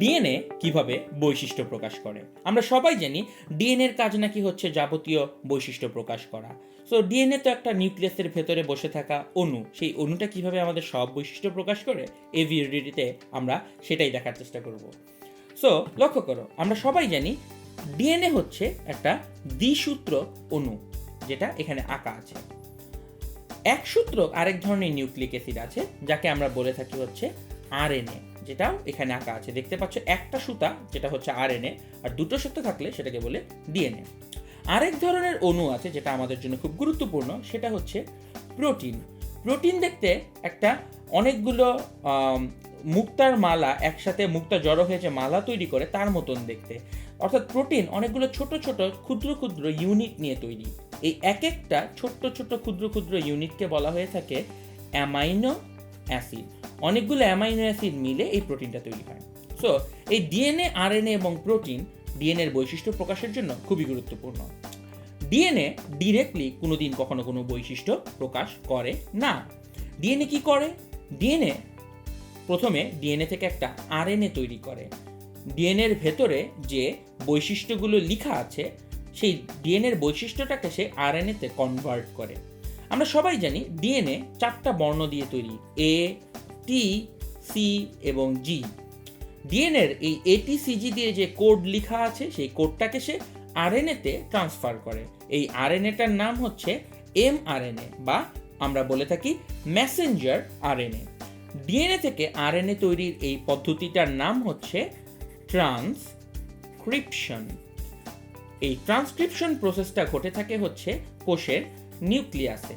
DNA কীভাবে বৈশিষ্ট্য প্রকাশ করে? আমরা সবাই জানি ডিএনএর কাজ নাকি হচ্ছে যাবতীয় বৈশিষ্ট্য প্রকাশ করা। সো ডিএনএ তো একটা নিউক্লিয়াসের ভেতরে বসে থাকা অণু। সেই অণুটা কীভাবে আমাদের সব বৈশিষ্ট্য প্রকাশ করে? এই ভিডিওটিতে আমরা সেটাই দেখার চেষ্টা করব। সো লক্ষ্য করো, আমরা সবাই জানি ডিএনএ হচ্ছে একটা দ্বিসূত্র অণু, যেটা এখানে আঁকা আছে। এক সূত্র আরেক ধরনের নিউক্লিক অ্যাসিড আছে, যাকে আমরা বলে থাকি হচ্ছে আরএনএ যেটাও এখানে আঁকা আছে। দেখতে পাচ্ছ একটা সুতা, যেটা হচ্ছে আরএনএ আর দুটো সূত্র থাকলে সেটাকে বলে ডিএনএ আরেক ধরনের অণু আছে, যেটা আমাদের জন্য খুব গুরুত্বপূর্ণ, সেটা হচ্ছে প্রোটিন। প্রোটিন দেখতে একটা অনেকগুলো মুক্তার মালা, একসাথে মুক্তা জড়ো হয়েছে মালা তৈরি করে, তার মতন দেখতে। অর্থাৎ প্রোটিন অনেকগুলো ছোট ছোট, ক্ষুদ্র ক্ষুদ্র ইউনিট নিয়ে তৈরি। এই এক একটা ছোট্ট ছোট্ট, ক্ষুদ্র ক্ষুদ্র ইউনিটকে বলা হয়ে থাকে অ্যামাইনো অ্যাসিড। অনেকগুলো অ্যামাইনো অ্যাসিড মিলে এই প্রোটিনটা তৈরি হয়। সো এই ডিএনএ, আরএনএ এবং প্রোটিন ডিএনএর বৈশিষ্ট্য প্রকাশের জন্য খুবই গুরুত্বপূর্ণ। ডিএনএ ডিরেক্টলি কোনোদিন কখনো কোনো বৈশিষ্ট্য প্রকাশ করে না। ডিএনএ কি করে? ডিএনএ প্রথমে ডিএনএ থেকে একটা আরএনএ তৈরি করে। ডিএনএর ভেতরে যে বৈশিষ্ট্যগুলো লেখা আছে, সেই ডিএনএর বৈশিষ্ট্যটাকে সে আরএনএতে কনভার্ট করে। আমরা সবাই জানি ডিএনএ চারটা বর্ণ দিয়ে তৈরি। এ টি সি এবং জি ডিএনএর এই এটিসিজি দিয়ে যে কোড লেখা আছে, সেই কোডটাকে সে আরএনএতে ট্রান্সফার করে। এই আরএনএটার নাম হচ্ছে এমআরএনএ বা আমরা বলে থাকি মেসেঞ্জার আরএনএ ডিএনএ থেকে আরএনএ তৈরির এই পদ্ধতিটার নাম হচ্ছে ট্রান্সক্রিপশন এই ট্রান্সক্রিপশন প্রসেসটা ঘটে থাকে হচ্ছে কোষের নিউক্লিয়াসে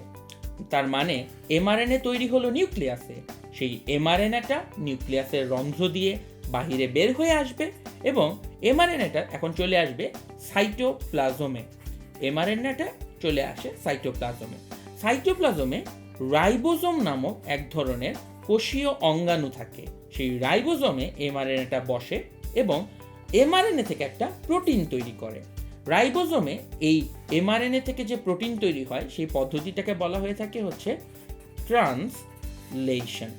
তার মানে এমআরএনএ তৈরি হলো নিউক্লিয়াসে। সেই এমআরএনএটা নিউক্লিয়াসের রন্ধ্র দিয়ে বাহিরে বের হয়ে আসবে এবং এমআরএনএটা এখন চলে আসবে সাইটোপ্লাজমে এমআরএনএটা চলে আসে সাইটোপ্লাজমে সাইটোপ্লাজমে রাইবোজোম নামক এক ধরনের কোষীয় অঙ্গাণু থাকে। সেই রাইবোজোমে এমআরএনএটা বসে এবং এমআরএনএ থেকে একটা প্রোটিন তৈরি করে। রাইবোজোমে এই এমআরএনএ থেকে যে প্রোটিন তৈরি হয়, সেই পদ্ধতিটাকে বলা হয়ে থাকে হচ্ছে ট্রান্সলেশন।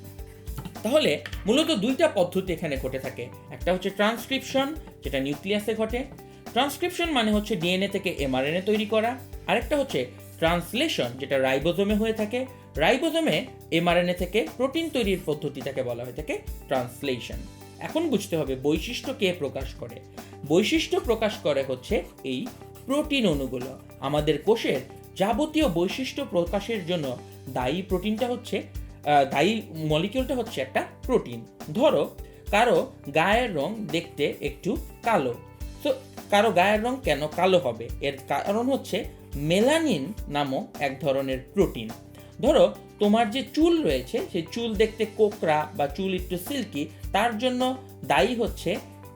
তাহলে মূলত দুইটা পদ্ধতি এখানে ঘটে থাকে। একটা হচ্ছে ট্রান্সক্রিপশন, যেটা নিউক্লিয়াসে ঘটে। ট্রান্সক্রিপশন মানে হচ্ছে ডিএনএ থেকে এমআরএনএ তৈরি করা। আরেকটা হচ্ছে ট্রান্সলেশন, যেটা রাইবোজোমে হয়ে থাকে। রাইবোজোমে এমআরএনএ থেকে প্রোটিন তৈরির পদ্ধতিটাকে বলা হয়ে থাকে ট্রান্সলেশন। এখন বুঝতে হবে বৈশিষ্ট্য কে প্রকাশ করে। বৈশিষ্ট্য প্রকাশ করে হচ্ছে এই প্রোটিন অণুগুলো। আমাদের কোষের যাবতীয় বৈশিষ্ট্য প্রকাশের জন্য দায়ী প্রোটিনটা হচ্ছে দায়ী মলিকিউলটা হচ্ছে একটা প্রোটিন। ধরো, কারও গায়ের রং দেখতে একটু কালো। তো কারও গায়ের রং কেন কালো হবে? এর কারণ হচ্ছে মেলানিন নামক এক ধরনের প্রোটিন। ধরো, তোমার যে চুল রয়েছে, সেই চুল দেখতে কোকরা বা চুল একটু সিল্কি, তার জন্য দায়ী হচ্ছে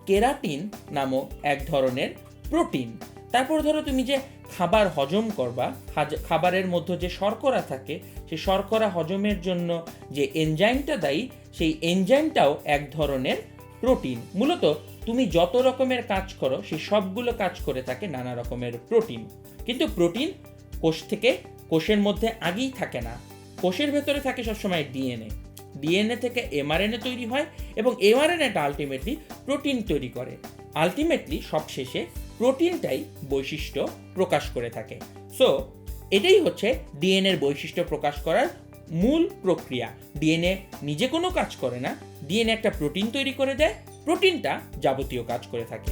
কেরাটিন নামক এক ধরনের প্রোটিন। তারপর ধরো তুমি যে খাবার হজম করবা খাবারের মধ্যে যে শর্করা থাকে, সেই শর্করা হজমের জন্য যে এনজাইমটা দায়ী, সেই এনজাইমটাও এক ধরনের প্রোটিন। মূলত তুমি যত রকমের কাজ করো সেই সবগুলো কাজ করে থাকে নানা রকমের প্রোটিন। কিন্তু প্রোটিন কোষ থেকে কোষের মধ্যে আগেই থাকে না। কোষের ভেতরে থাকে সবসময় ডিএনএ। ডিএনএ থেকে এমআরএনএ তৈরি হয় এবং এমআরএনএটা আলটিমেটলি প্রোটিন তৈরি করে। আলটিমেটলি সবশেষে প্রোটিনটাই বৈশিষ্ট্য প্রকাশ করে থাকে। সো এটাই হচ্ছে ডিএনএর বৈশিষ্ট্য প্রকাশ করার মূল প্রক্রিয়া। ডিএনএ নিজে কোনো কাজ করে না। ডিএনএ একটা প্রোটিন তৈরি করে দেয়। প্রোটিনটা যাবতীয় কাজ করে থাকে।